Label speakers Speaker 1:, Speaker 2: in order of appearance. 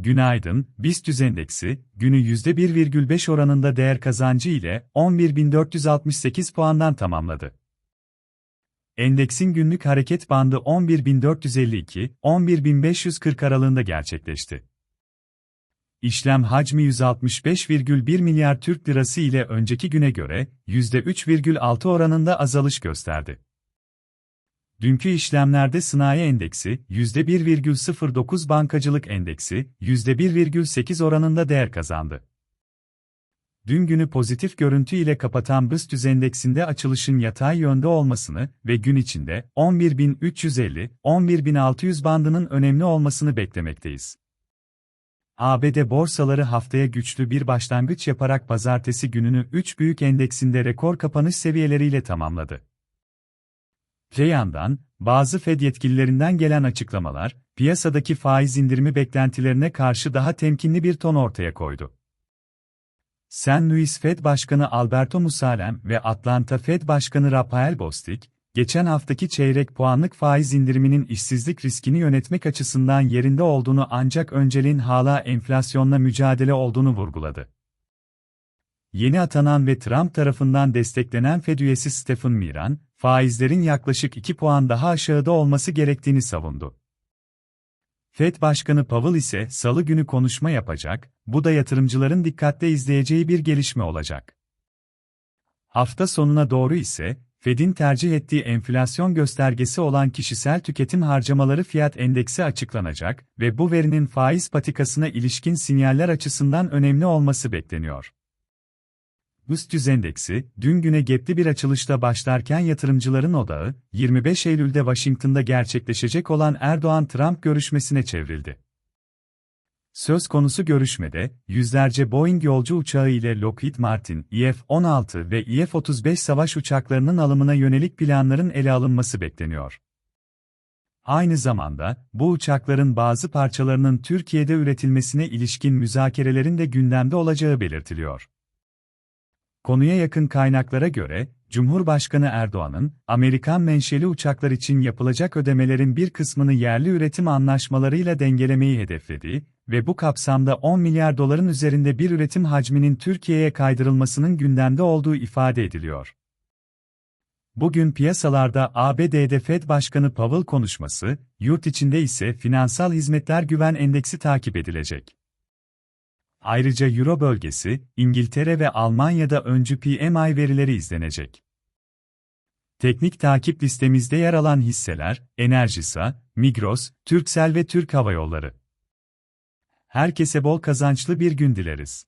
Speaker 1: Günaydın, BIST endeksi, günü %1,5 oranında değer kazancı ile 11.468 puandan tamamladı. Endeksin günlük hareket bandı 11.452-11.540 aralığında gerçekleşti. İşlem hacmi 165,1 milyar Türk lirası ile önceki güne göre %3,6 oranında azalış gösterdi. Dünkü işlemlerde sanayi endeksi %1,09 bankacılık endeksi %1,8 oranında değer kazandı. Dün günü pozitif görüntü ile kapatan BIST endeksinde açılışın yatay yönde olmasını ve gün içinde 11.350-11.600 bandının önemli olmasını beklemekteyiz. ABD borsaları haftaya güçlü bir başlangıç yaparak pazartesi gününü 3 büyük endeksinde rekor kapanış seviyeleriyle tamamladı. Te yandan, bazı Fed yetkililerinden gelen açıklamalar, piyasadaki faiz indirimi beklentilerine karşı daha temkinli bir ton ortaya koydu. St. Louis Fed Başkanı Alberto Musalem ve Atlanta Fed Başkanı Rafael Bostic, geçen haftaki çeyrek puanlık faiz indiriminin işsizlik riskini yönetmek açısından yerinde olduğunu ancak önceliğin hala enflasyonla mücadele olduğunu vurguladı. Yeni atanan ve Trump tarafından desteklenen Fed üyesi Stephen Miran, faizlerin yaklaşık 2 puan daha aşağıda olması gerektiğini savundu. Fed Başkanı Powell ise salı günü konuşma yapacak, bu da yatırımcıların dikkatle izleyeceği bir gelişme olacak. Hafta sonuna doğru ise, Fed'in tercih ettiği enflasyon göstergesi olan kişisel tüketim harcamaları fiyat endeksi açıklanacak ve bu verinin faiz patikasına ilişkin sinyaller açısından önemli olması bekleniyor. BIST endeksi, dün güne gepli bir açılışla başlarken yatırımcıların odağı, 25 Eylül'de Washington'da gerçekleşecek olan Erdoğan-Trump görüşmesine çevrildi. Söz konusu görüşmede, yüzlerce Boeing yolcu uçağı ile Lockheed Martin, IF-16 ve IF-35 savaş uçaklarının alımına yönelik planların ele alınması bekleniyor. Aynı zamanda, bu uçakların bazı parçalarının Türkiye'de üretilmesine ilişkin müzakerelerin de gündemde olacağı belirtiliyor. Konuya yakın kaynaklara göre, Cumhurbaşkanı Erdoğan'ın, Amerikan menşeli uçaklar için yapılacak ödemelerin bir kısmını yerli üretim anlaşmalarıyla dengelemeyi hedeflediği ve bu kapsamda 10 milyar doların üzerinde bir üretim hacminin Türkiye'ye kaydırılmasının gündemde olduğu ifade ediliyor. Bugün piyasalarda ABD'de Fed Başkanı Powell konuşması, yurt içinde ise Finansal Hizmetler Güven Endeksi takip edilecek. Ayrıca Euro bölgesi, İngiltere ve Almanya'da öncü PMI verileri izlenecek. Teknik takip listemizde yer alan hisseler, Enerjisa, Migros, Türksel ve Türk Hava Yolları. Herkese bol kazançlı bir gün dileriz.